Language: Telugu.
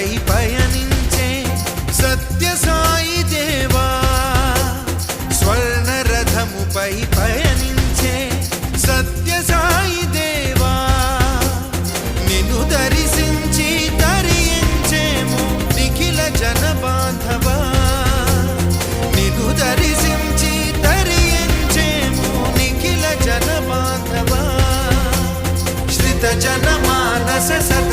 పై పయనించే సత్య సాయి దేవా స్వర్ణ రథముపై పయనించే సత్య సాయి దేవా నిన్ను దర్శించి తరించేము నిఖిల జన బాంధవా నిన్ను దర్శించి తరించేము నిఖిల జన బాంధవా శ్రిత జన మానస సత్